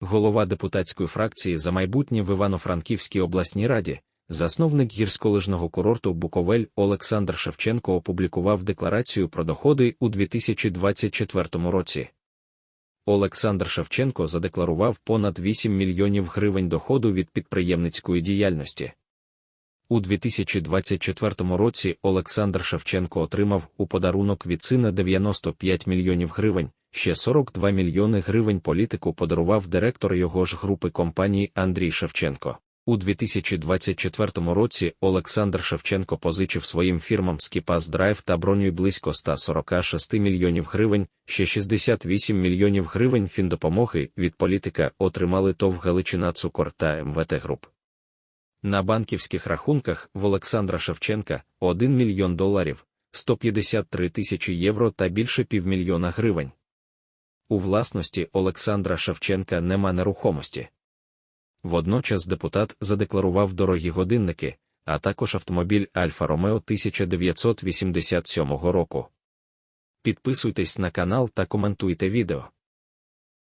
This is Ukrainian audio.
голова депутатської фракції за майбутнє в Івано-Франківській обласній раді, засновник гірськолижного курорту Буковель Олександр Шевченко опублікував декларацію про доходи у 2024 році. Олександр Шевченко задекларував понад 8 мільйонів гривень доходу від підприємницької діяльності. У 2024 році Олександр Шевченко отримав у подарунок від сина 95 мільйонів гривень, ще 42 мільйони гривень політику подарував директор його ж групи компанії Андрій Шевченко. У 2024 році Олександр Шевченко позичив своїм фірмам Скіпас Драйв та бронюй близько 146 мільйонів гривень, ще 68 мільйонів гривень фіндопомоги від політика отримали ТОВ Галичина Цукор та МВТ Груп. На банківських рахунках в Олександра Шевченка 1 мільйон доларів, 153 тисячі євро та більше півмільйона гривень. У власності Олександра Шевченка нема нерухомості. Водночас депутат задекларував дорогі годинники, а також автомобіль Альфа Ромео 1987 року. Підписуйтесь на канал та коментуйте відео.